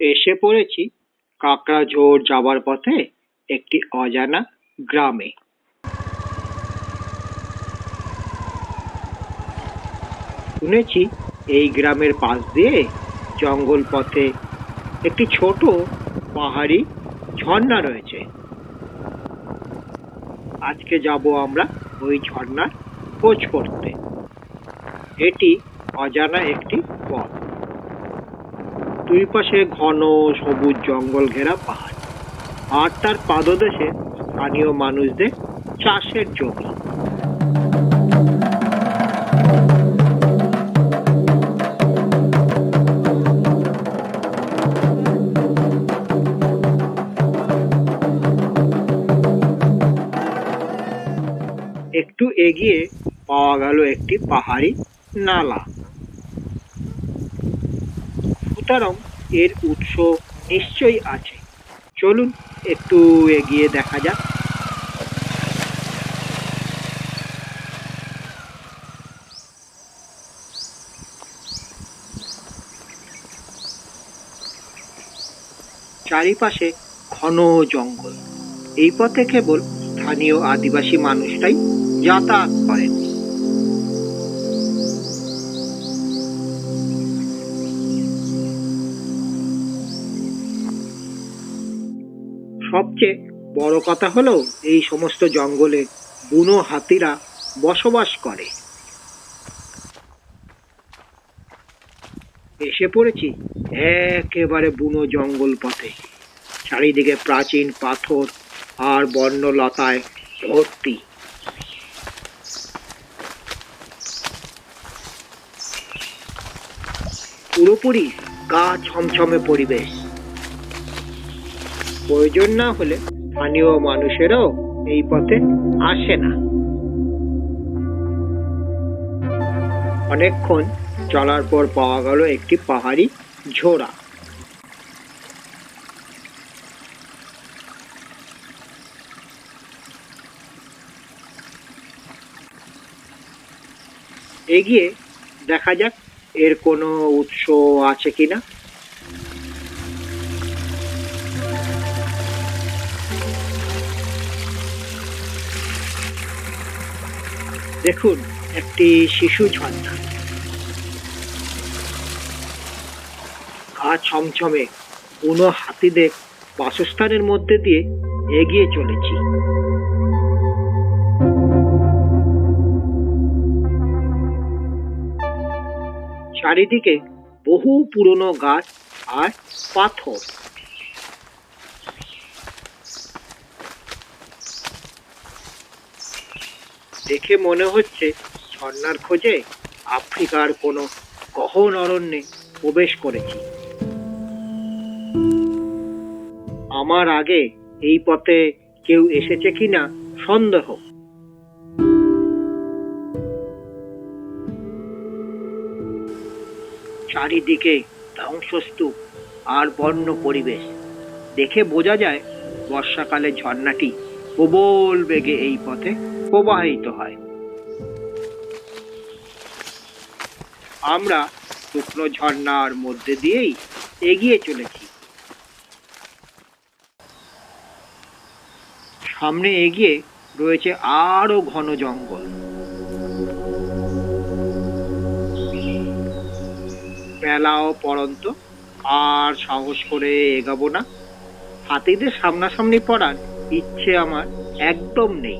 এসে পড়েছি কাকড়াঝোড় যাবার পথে একটি অজানা গ্রামে। শুনেছি এই গ্রামের পাশ দিয়ে জঙ্গল পথে একটি ছোট পাহাড়ি ঝর্ণা রয়েছে। আজকে যাব আমরা ওই ঝর্ণার খোঁজ করতে। এটি অজানা একটি পথ। দুই পাশে ঘন সবুজ জঙ্গল ঘেরা পাহাড়। আর তার পাদদেশে স্থানীয় মানুষদের চাষের জমি। একটু এগিয়ে পাওয়া গেল একটি পাহাড়ি নালা। সুতরাং এর উৎস নিশ্চয়ই আছে। চলুন, একটু এগিয়ে দেখা যাক। চারিপাশে ঘন জঙ্গল। এই পথে কেবল স্থানীয় আদিবাসী মানুষটাই যাতায়াত করেন। সবচেয়ে বড় কথা হলো এই সমস্ত জঙ্গলে বুনো হাতিরা বসবাস করে। এসে পড়েছি একেবারে বুনো জঙ্গল পথে। চারিদিকে প্রাচীন পাথর আর বর্ণলতায় ভর্তি। পুরোপুরি গা ছমছমে পরিবেশ। প্রয়োজন না হলে স্থানীয় মানুষেরাও এই পথে আসে না। অনেকক্ষণ চলার পর পাওয়া গেল একটি পাহাড়ি ঝোড়া। এগিয়ে দেখা যাক এর কোনো উৎস আছে কিনা। দেখুন, একটি শিশু ঝর্ণা গা ছমছমে কোনো হাতিদের বাসস্থানের মধ্যে দিয়ে এগিয়ে চলেছি। চারিদিকে বহু পুরনো গাছ আর পাথর। দেখে মনে হচ্ছে ঝর্ণার খোঁজে আফ্রিকার কোনো গহন অরণ্যে প্রবেশ করেছি। আমার আগে এই পথে কেউ এসেছে কিনা সন্দেহ। চারিদিকে ধ্বংসস্তূপ আর বন্য পরিবেশ। দেখে বোঝা যায় বর্ষাকালে ঝর্ণাটি প্রবল বেগে এই পথে প্রবাহিত হয়। আমরা শুকনো ঝর্ণার মধ্যে দিয়েই এগিয়ে চলেছি। সামনে এগিয়ে রয়েছে আরও ঘন জঙ্গল। বেলাও পরন্ত আর সাহস করে এগাবো না। হাতিদের সামনাসামনি পড়ার ইচ্ছে আমার একদম নেই।